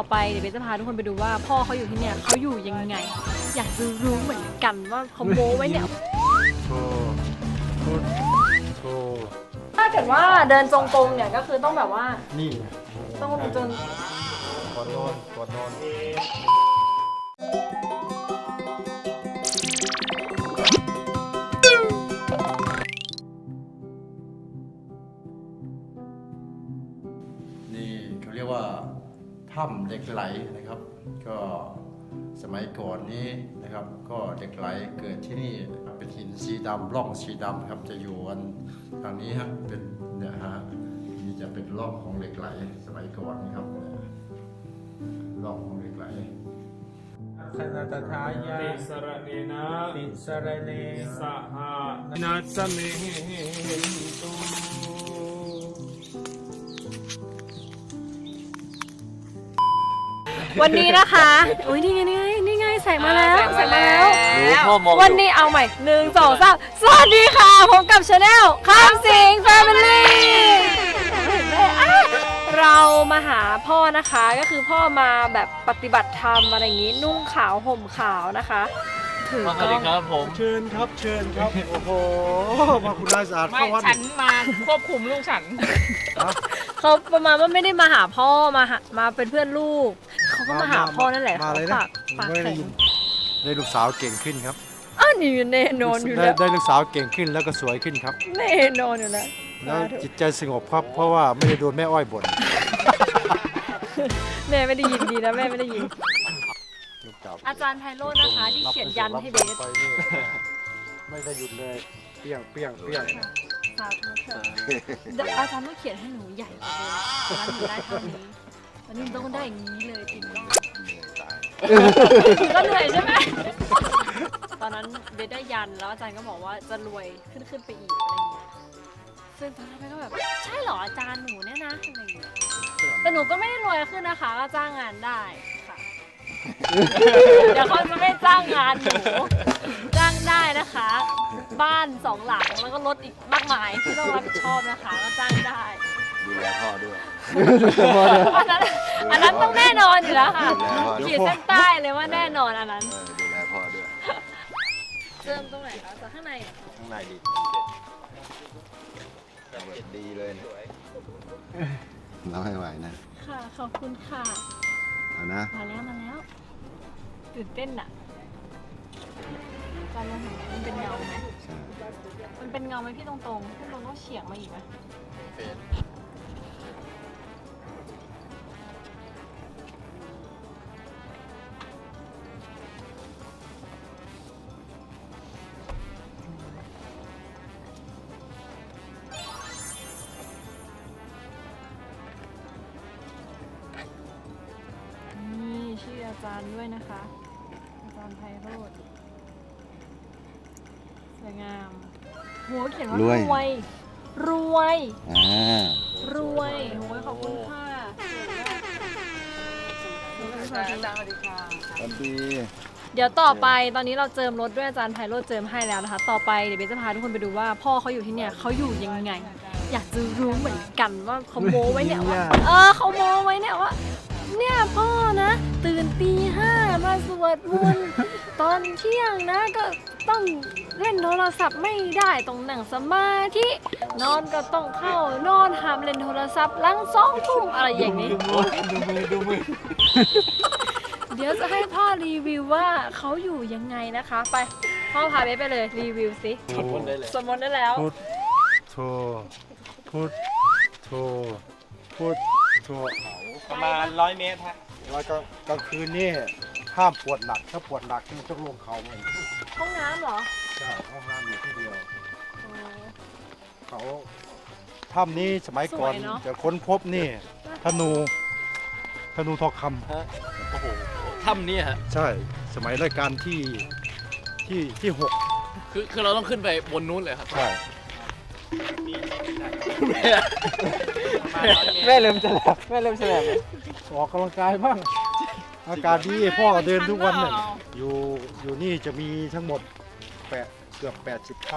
ต่อไปเดี๋ยวเบสจะพาทุกคนไปดูว่าพ่อเขาอยู่ที่เนี่ยเขาอยู่ยังไง อยากจะรู้เหมือนกันว่าเขาโม้ไว้เนี่ย โชว์พุทโชว์ถ้าเกิดว่าเดินจงกรมเนี่ยก็คือต้องแบบว่านี่ต้องจนก่อนนอนก่อนนอนนี่เขาเรียกว่า ถ้ำเหล็กไหลนะครับ ก็สมัยก่อนนี้นะครับ ก็เหล็กไหลเกิดที่นี่เป็นหินสีดำร่องสีดำครับจะอยู่อันทางนี้ฮะเป็นเนี่ยฮะนี่จะเป็นร่องของเหล็กไหลสมัยก่อนนะครับเนี่ยร่องของเหล็กไหลคณตถายาติสรเนนะติสรเนสหนัสเมตุ วันนี้นะคะอุ้ยนี่ไงนี่ไงนี่ไงแสงมาแล้วแสงมาแล้วพ่อมองวันนี้เอาใหม่หนึ่งสองสามสวัสดีค่ะพบกับชาแนลข้ามสิงแฟมิลี่เรามาหาพ่อนะคะก็คือพ่อมาแบบปฏิบัติธรรมอะไรอย่างนี้นุ่งขาวห่มขาวนะคะถือกสวัสล้ดีองครับผม เชิญครับเชิญครับ โอ้โหพระคุณนายสะอาดไม่เข้าวัดฉันมาควบคุมลูกฉัน เขาประมาณว่าไม่ได้มาหาพ่อมาหามาเป็นเพื่อนลูก เขาก็มาหาพ่อนั่นแหละมาเขาเลยนะ ปากปากไม่ได้แข็งยินได้ลูกสาวเก่งขึ้นครับอ้าวนี่แน่นอนอยู่ได้แล้วได้ลูกสาวเก่งขึ้นแล้วก็สวยขึ้นครับ แน่นอนอยู่แล้วแล้วจิตใจสงบครับเพราะว่าไม่ได้โดนแม่อ้อยบ่นแม่ไม่ได้ยินดีนะแม่ไม่ได้ยิน ลูกเก่าอาจารย์ไพโรจน์นะคะที่เขียนยันให้เบส ไปนี่ไม่ได้หยุดเลยเปี้ยงเปี้ยงเปี้ยง สาธุค่ะเดี๋ยวอาจารย์ต้องเขียนให้หนูใหญ่กว่าเดิมตอนนั้นหนูได้เท่านี้ตอนนี้หนูต้องได้อย่างนี้เลยจริงก็เหนื่อยใช่ไหมตอนนั้นเบสได้ยันแล้วอาจารย์ก็บอกว่าจะรวยขึ้นขึ้นไปอีกอะไรอย่างเงี้ยซึ่งตอนนั้นเบสก็แบบใช่เหรออาจารย์หนูเนี่ยนะอะไรอย่างเงี้ยแต่หนูก็ไม่ได้รวยขึ้นนะคะก็จ้างงานได้ค่ะเดี๋ยวเขาจะไม่จ้างงานหนูจ้างได้นะคะ บ้านสองหลังแล้วก็รถอีกมากมายที่ต้องรับผิดชอบนะคะก็จ้างได้ดูแลพ่อด้วยอันนั้นอันนั้นต้องแน่นอนอยู่แล้วค่ะดูแลพ่อด้ขีวยดเส้นใต้เลยว่าแน่นอนอันนั้นเออดูแลพ่อด้วยเริ่มตรงไหนคะจากข้างในเหรอข้างในดีเอาแบบดีเลยนะเราให้ไหวนะค่ะขอบคุณค่ะเอานะ มาแล้วมาแล้วตื่นเต้นอะ การมองเห็นมันเป็นเงาไหมใช่มันเป็นเงาไหมพี่ตรงๆพี่ตรงต้องเฉียงมาอีกไหมนี่ชื่ออาจารย์ด้วยนะคะ อาจารย์ไพโรธส วยงามโหเขียนว่ารวย รวย อ่ารวยโอ้ยขอบคุณค่ะสวยมากสวัสดีค่ะสวัสดีเดี๋ยวต่อไปตอนนี้เราเจิมรถด้วยอาจารย์ไพโรธเจิมให้แล้วนะคะ ต่อไปเดี๋ยวเบสจะพาทุกคนไปดูว่าพ่อเขาอยู่ที่เนี่ยเขาอยู่ยังไง อยากจะรู้เหมือนกันว่าเขาโม้ไว้เนี่ยว่าเออเขาโม้ไว้เนี่ยว่าเนี่ยพ่อนะ ตื่นตีห้ามาสวดมนต์ตอนเที่ยงนะก็ต้อง เล่นโทรศัพท์ไม่ได้ต้องนั่งสมาธินอนก็ต้องเข้านอนห้ามเล่นโทรศัพท์หลังสองทุ่มอะไรอย่างนี้ ดูมือดูมือเดี๋ยวจะให้พ่อรีวิวว่าเขาอยู่ยังไงนะคะ ไปพ่อพาเบสไปเลยรีวิวสิทุกคนได้เลยสวดมนต์ได้แล้ว พุทโธพุทโธพุทโธประมาณร้อยเมตรฮะแล้วก็กลางคืนนี่ ห้ามปวดหนัก ถ้าปวดหนักนี่ต้องลงเขามันห้องน้ำเหรอใช่ห้องน้ำอยู่ที่เดียวเขาถ้ำนี้สมัยก่อนสวยเนอะ จะค้นพบนี่ธนูธนูทองคำโอ้โหถ้ำนี่ฮะ ใช่ สมัยรายการที่ที่ที่หกคือคือเราต้องขึ้นไปบนนู้นเลยครับ ใช่ แม่เริ่มจะแลบแม่เริ่มจะแลบออกกำลังกายบ้าง อากาศดีพ่อเดินทุกวันเนี่ยอยู่อยู่นี่จะมีทั้งหมดแปดเกือบแปดสิบถ้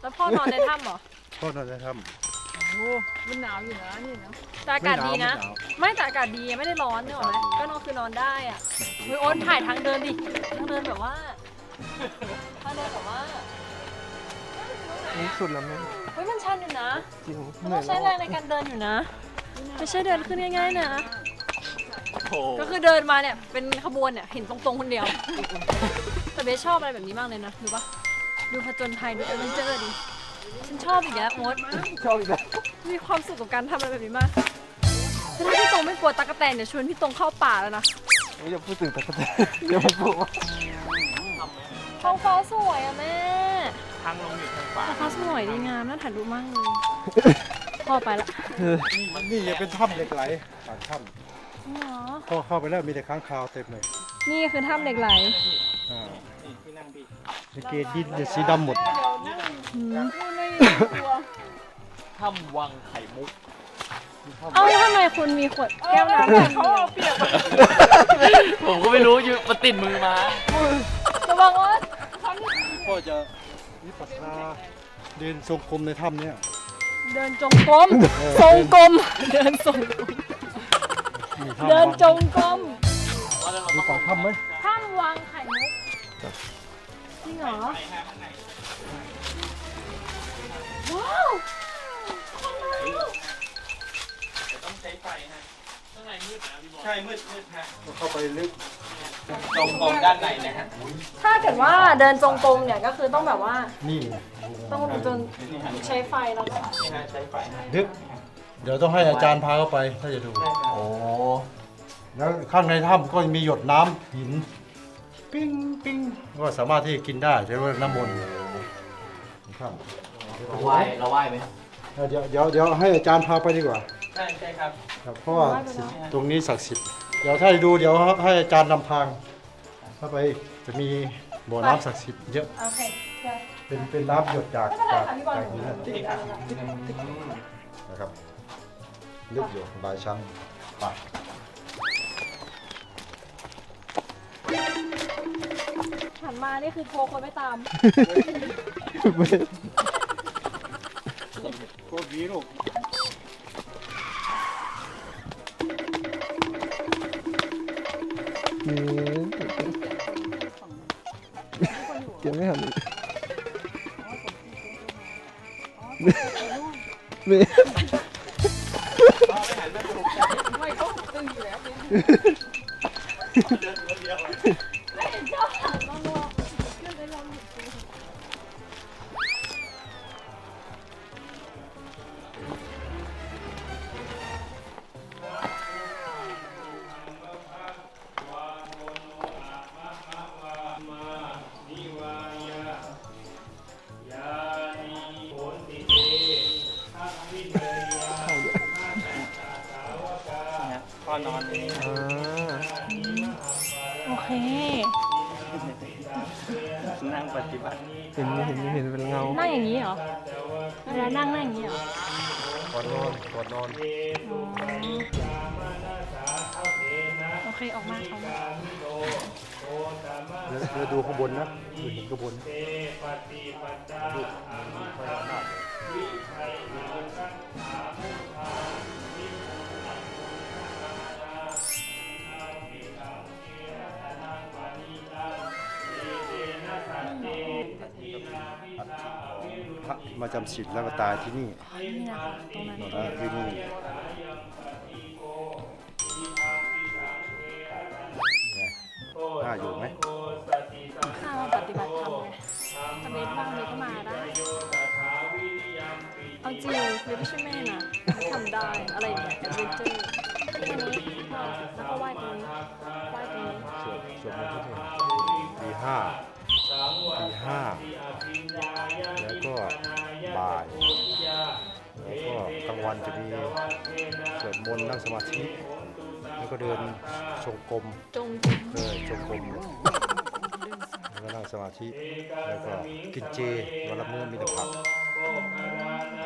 แล้วพ่อนอนในถ้ำเหรอำพ่อนอนในถ้ำโอ้มันหนาวอยู่นะนี่นะแต่อากาศดีนะไม่แต่อากาศดีไม่ได้ร้อนเนกอะไหมก็นอนคือนอนได้อะเฮ้ยโอนถ่ายทางเดินดิทางเดินแบบว่าทางเดินแบบว่านี่สุดแล้วแม่เฮ้ยมันชันอยู่นะจริงมันต้องใช้แรงในการเดินอยู่นะ ไม่ใช่เดินขึ้นง่ายๆนะ โอ้โหก็คือเดินมาเนี่ยเป็นขบวนเนี่ยเห็นตรงๆคนเดียว แต่เบสชอบอะไรแบบนี้มากเลยนะดูปะดูผจญภัยดูแอดเวนเจอร์ดิฉันชอบอีกแล้วโมดชอบอีกแล้วมีความสุขกับการทำอะไรแบบนี้มากถ้าพี่ตรงไม่กลัวตะกแตนเดี๋ยวชวนพี่ตรงเข้าป่าแล้วนะอย่าพูดถึงตะกั่วแตนอย่ามาพูดว่าท้องฟ้าสวยอะแม่ทางลงอยู่ทางขวาท้องฟ้าสวยดีงามน่าถ่ายรูปมากเลยพ่อไปละนี่ยังเป็นถ้ำเหล็กไหลปากถ้จริงเหรอำพอเข้าไปแล้วมีแต่ค้างคาวเต็มเลยนี่คือถ้ำเหล็กไหลอ่าที่นั่งพี่ในเกดินจะสีดำหมด อืมถ้ำวังไข่มุกเอ้าแล้วทำไมคุณมีขวดแก้วน้ำแบบเขาเอาเปรียบผมก็ไม่รู้อยู่มาติดมือมาระวังว่าพ่อจะวิปัสสนาเดินทรงกลมในถ้ำเนี่ย เดินจงกรมทรงกลมเดินทรงกรมมีถ้ำ เดินจงกรมดูปากถ้ำไหมถ้ำวางไข่มุกจริงเหรอ ว้าวต้องใช้ไฟฮะข้างในมืดนะพี่บอลใช่มืดมืดฮะเข้าไปลึกตรงตรงด้านในนะฮะถ้าเกิดว่าเดินจงกรมเนี่ยก็คือต้องแบบว่า นี่ ต้องจนใช้ไฟแล้วก็นี่ฮะใช้ไฟฮะลึก เดี๋ยวต้องให้อาจารย์พาเข้าไปถ้าจะดู โอ้แล้วข้างในถ้ำก็มีหยดน้ำหิน ปิ้งปิ้งก็สามารถที่จะกินได้ใช้ว่าน้ำมนต์ครับเราไหว้เราไหว้ไหมเดี๋ยวเดี๋ยวเดี๋ยวให้อาจารย์พาไปดีกว่าใช่ใช่ครับ ครับเพราะว่าตรงนี้ศักดิ์สิทธิ์เดี๋ยวถ้าจะดูเดี๋ยวให้อาจารย์นำทางเข้าไปจะมีบ่อน้ำศักดิ์สิทธิ์เยอะ โอเคได้เป็นเป็นน้ำหยดจากไม่เป็นไรจากค่ะพี่บอลจากหินนั่นนะครับ ลึกอยู่หลายชั้นไปหันมานี่คือโทรคนไม่ตาม โคตรดีลูกเก็บไม่ทันก็ ไม่เขาตึงอยู่แล้ว นอนโอเค นั่งปฏิบัติเห็นเห็นเห็นเป็นเงานั่งอย่างนี้เหรอเวลานั่งนั่งอย่างนี้เหรอก่อนนอนก่อนนอนอ๋อโอเค ออกมาออกมาเดี๋ยวเดี๋ยวดูข้างบนนะดูเห็นข้างบน พญานาคพระมาจำศีลแล้วก็ตายที่นี่นี่นะคะตรงนั้นนะที่นี่ไงน่าอยู่ไหมถ้ามาปฏิบัติธรรมไงถ้าเบสบ้างเบสก็มาได้ เอาจริงเบสไม่ใช่แม่นะทำได้ อะไรเนี่ยแอดเวนเจอร์แค่นี้แล้วก็ไหว้ตรงนี้ไหว้ตรงนี้สวดสวดมนต์ทุกคืนตีห้าตีห้า วันจะมีสวดมนต์นั่งสมาธิแล้วก็เดินชงกรมจงเดินชงกรมแล้วก็นั่งสมาธิแล้วก็กินเจวันละมื้อมีแต่ผัก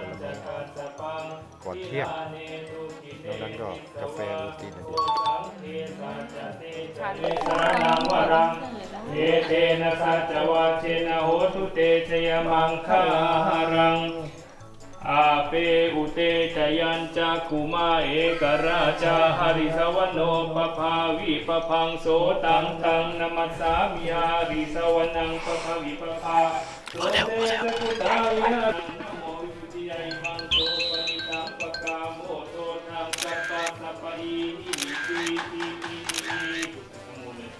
วันละมื้อก่อนเที่ยงแล้วนั้นก็กาแฟโรตีนอย่างเดียวทานตังวรังเอเตนะสัจวัชเชนะโหตุเตชยมังคลาหารัง อาเปอุเตจยัญจักกุมาเอกราชาหริสวโนปภาวิปพังโสตังตังนมัสสามิหาริสวนังปภาวิปภาโสเตสกุตาวิหารนโมยุติยาอิมังโตปนิตังปะกาโมโตทังสัพพะสัพพะอีหิติติติติทั้งหมดเลย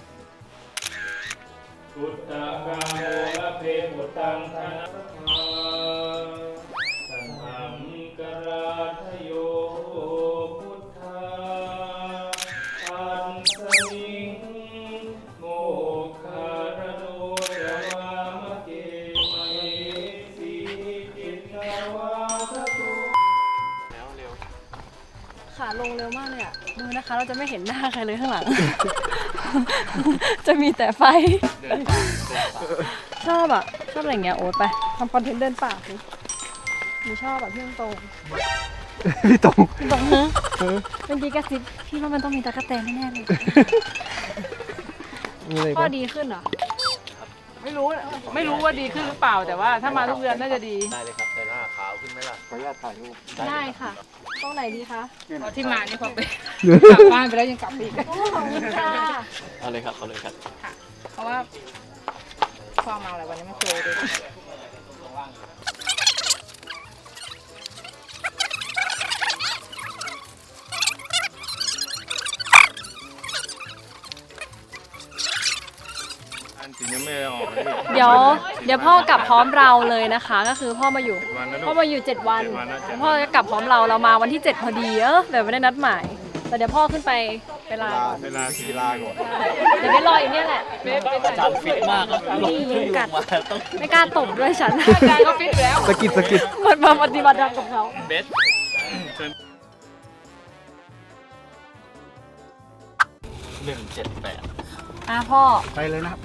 พุทธกาโมละเพปุตตังธนะ ลงเร็วมากเลยอะ ดูนะคะ เราจะไม่เห็นหน้าใครเลยข้างหลัง จะมีแต่ไฟ ชอบอะ ชอบอะไรอย่างเงี้ยโอ๊ตไปทำคอนเทนต์เดินป่าสิหนูชอบแบบพี่ตรงพี่ตรงๆพี่ตรงฮะเมื่อกี้กระซิบพี่ว่ามันต้องมีตะกั่แตนแน่ๆเลยมีอะไรข้อบ้างดีขึ้นเหรอ ไม่รู้ ไม่รู้ว่าดีขึ้นหรือเปล่า แต่ว่าถ้ามาทุกเดือนน่าจะดี ได้เลยครับแต่หน้าขาวขึ้นไหมล่ะ ขออนุญาตถ่ายรูปได้ค่ะ ตรงไหนดีคะเพราะที่มานี่พอไปกลับบ้านไปแล้วยังกลับไปอีกโอ้ขอบคุณค่ะเอาเลยครับเอาเลยครับ เพราะว่าพ่อมาอะไรวันนี้ไม่เคยดูอั เดี๋ยวเดี๋ยวพ่อกลับพร้อมเราเลยนะคะ ก็คือพ่อมาอยู่วันนะลูพ่อกมาอยู่ 7 วัน เจ็ดวันนะเจ็ดวัน พ่อจะกลับพร้อมเราเรามาวันที่ 7 พอดีเออแบบไม่ได้นัดหมาย แต่เดี๋ยวพ่อขึ้นไปไปลาก่อนเวลากีฬาก่อนเดี๋ยวไปรออยู่เนี่ยแหละอาจารย์ฟิตมากครับลงนี่ขึ้นลกัดงมาต้องไม่กล้าตบด้วยฉันอาจารย์ก็ฟิตอยู่แล้วสะกิดสะกิดเหมือนมาปฏิบัติธรรมกับเขา เบสหนึ่งเจ็ดแปดอะพ่อไปเลยนะครับ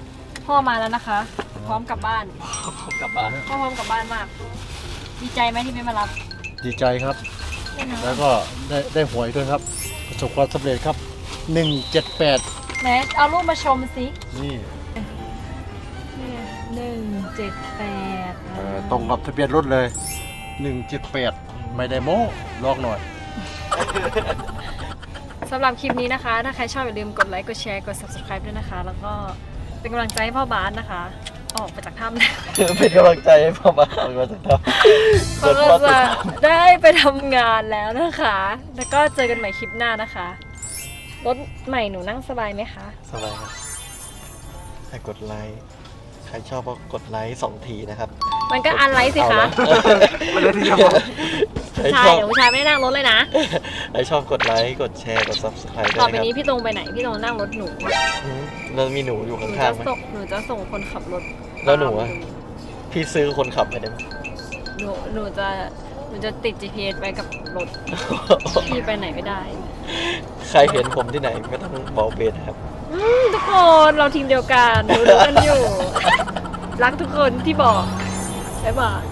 พ่อมาแล้วนะคะ พร้อมกลับบ้านผมกลับบ้านพ่อพร้อมกลับบ้านมาก ดีใจไหมที่ไม่มารับดีใจครับแล้วก็ได้ได้หวยด้วยครับ ประสบความสำเร็จครับ 178แมทเอารูปมาชมสินี่หนึ่งเจ็ดแปดเอ่อตรงกับทะเบียนรถเลย 178 ไม่ได้โม้ลอกหน่อย สำหรับคลิปนี้นะคะ ถ้าใครชอบอย่าลืมกดไลค์ กดแชร์ กด subscribe ด้วยนะคะ แล้วก็ เป็นกำลังใจให้พ่อบาสนะคะ ออกไปจากถ้ำนะเป็นกำลังใจให้พ่อมาออกมาจากทัพเขาก็จะได้ไปทำงานแล้วนะคะ แล้วก็เจอกันใหม่คลิปหน้านะคะ รถใหม่หนูนั่งสบายไหมคะ สบายครับใครกดไลค์ใครชอบก็กดไลค์สองทีนะครับ มันก็อันไลค์สิคะไปเลยทีเดียวพอใคร ใช่ชอบเดี๋ยวผู้ชายไม่ได้นั่งรถเลยนะใครชอบกดไลค์ กดแชร์ กด subscribe ด้ต่อวยไปนะครับนี้พี่ตรงไปไหนพี่ตรงนั่งรถหนูอืมแล้วมีหนูอยู่หนูข้าจะงๆไหม ส่งหนูจะส่งคนขับรถแล้วหนูอะ พี่ซื้อคนขับไปได้ไหม หนูหนูจะหนูจะติด GPS ไปกับรถพี่ไปไหนไม่ได้ ใครเห็นผมที่ไหนไม่ต้องบอกเบสนะครับ อืมทุกคนเราทีมเดียวกันรู้ๆกันอยู่ รักทุกคนที่บอกบ๊ายบาย